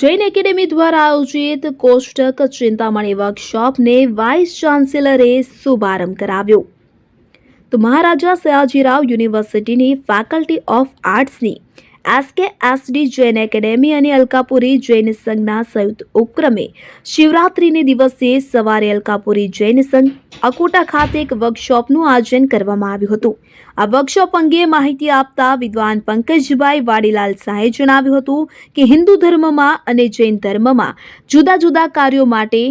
Jain academy દ્વારા આયોજિત કોષ્ટક ચિંતામણી વર્કશોપને વાઇસ ચાન્સેલરે શુભારંભ કરાવ્યો. તો મહારાજા સયાજીરાવ યુનિવર્સિટીની faculty of આર્ટ્સની S K S D Jain academy અને અલકાપુરી જૈન સંઘના સંયુક્ત ઉપક્રમે શિવરાત્રિને દિવસે સવારે અલકાપુરી જૈન સંઘ અકોટા ખાતે એક વર્કશોપનું આયોજન કરવામાં આવ્યું હતું. આ વર્કશોપ અંગે માહિતી આપતા વિદ્વાન પંકજભાઈ વાડીલાલ શાહે જણાવ્યું હતું કે હિન્દુ ધર્મમાં અને જૈન ધર્મમાં જુદા જુદા કાર્યો માટે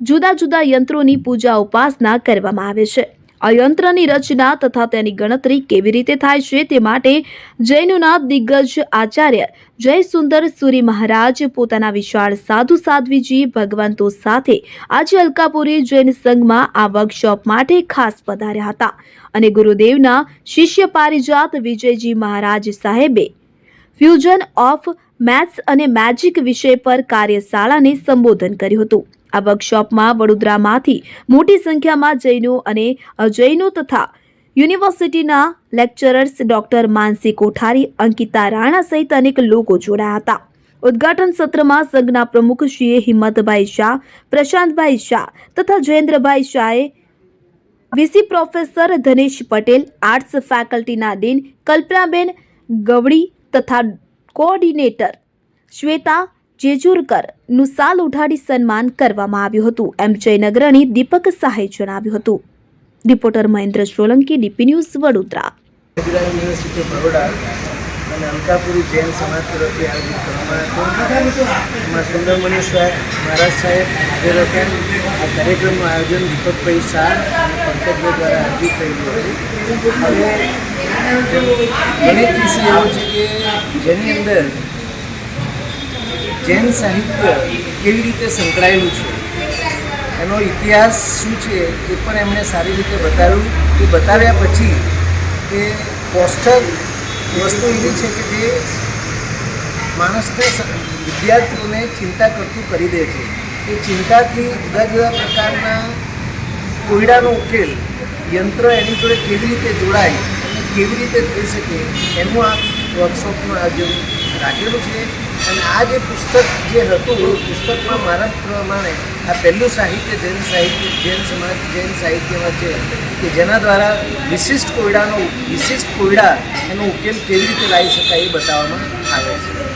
જુદા જુદા યંત્રોની પૂજા ઉપાસના કરવામાં આવે છે. આ યંત્રની રચના તથા તેની ગણતરી કેવી રીતે થાય છે તે માટે જૈનોના દિગ્ગજ આચાર્ય જય સુંદર સુરી મહારાજ પોતાના વિશાળ સાધુ સાધ્વીજી ભગવંતો સાથે આજે અલકાપુરી જૈન સંઘમાં આ વર્કશોપ માટે ખાસ પધાર્યા હતા અને ગુરુદેવના શિષ્ય પારિજાત વિજયજી મહારાજ સાહેબે ફ્યુઝન ઓફ મેથ્સ અને મેજિક વિષય પર કાર્યશાળાને સંબોધન કર્યું હતું. આ વર્કશોપમાં વડોદરામાંથી મોટી સંખ્યામાં જૈનો અને અજૈનો તથા યુનિવર્સિટીના લેક્ચરર્સ ડોક્ટર માનસી કોઠારી, અંકિતા રાણા સહિત અનેક લોકો જોડાયા હતા. ઉદ્ઘાટન સત્રમાં સંઘના પ્રમુખ શ્રી હિંમતભાઈ શાહ, પ્રશાંતભાઈ શાહ તથા જયેન્દ્રભાઈ શાહે VC professor Dhanesh Patel, arts ફેકલ્ટીના dean Kalpanaben Gavdi તથા કોઓર્ડિનેટર શ્વેતા જેજુરકરનું સાલ ઉઠાડી સન્માન કરવામાં આવ્યું હતું. એમ જયનગરની દીપક શાહે જણાવ્યું હતું. Reporter Mahendra Solanki, DP news Vadodara. અને અંકાપુરી જૈન સમાજ તરફથી આયોજિત કરવામાં હતું. એમાં સુંદરમણી સાહેબ, મહારાજ સાહેબ હતા આ કાર્યક્રમનું આયોજન દીપકભાઈ શાહ અને પંકજભાઈ દ્વારા આયોજિત થયેલું હતું. હવે ગણિત વિષય એવું છે કે જેની અંદર જૈન સાહિત્ય કેવી રીતે સંકળાયેલું છે? એનો ઇતિહાસ શું છે એ પણ એમણે સારી રીતે બતાવ્યું. એ બતાવ્યા પછી કે કોષ્ટક વસ્તુ એવી છે કે જે માણસને વિદ્યાર્થીઓને ચિંતા કરતું કરી દે છે. એ ચિંતાથી જુદા જુદા પ્રકારના કોયડાનો ઉકેલ, યંત્ર એની જોડે કેવી રીતે જોડાય અને કેવી રીતે થઈ શકે એનું આ વર્કશોપનું આયોજન રાખેલું છે. અને આ જે પુસ્તક જે હતું, એ પુસ્તકમાં મારા પ્રમાણે આ પહેલું સાહિત્ય જૈન સાહિત્ય, જૈન સમાજ, જૈન સાહિત્યમાં છે કે જેના દ્વારા વિશિષ્ટ કોયડાનો, વિશિષ્ટ કોયડા એનો ઉકેલ કેવી રીતે લાવી શકાય એ બતાવવામાં આવે છે.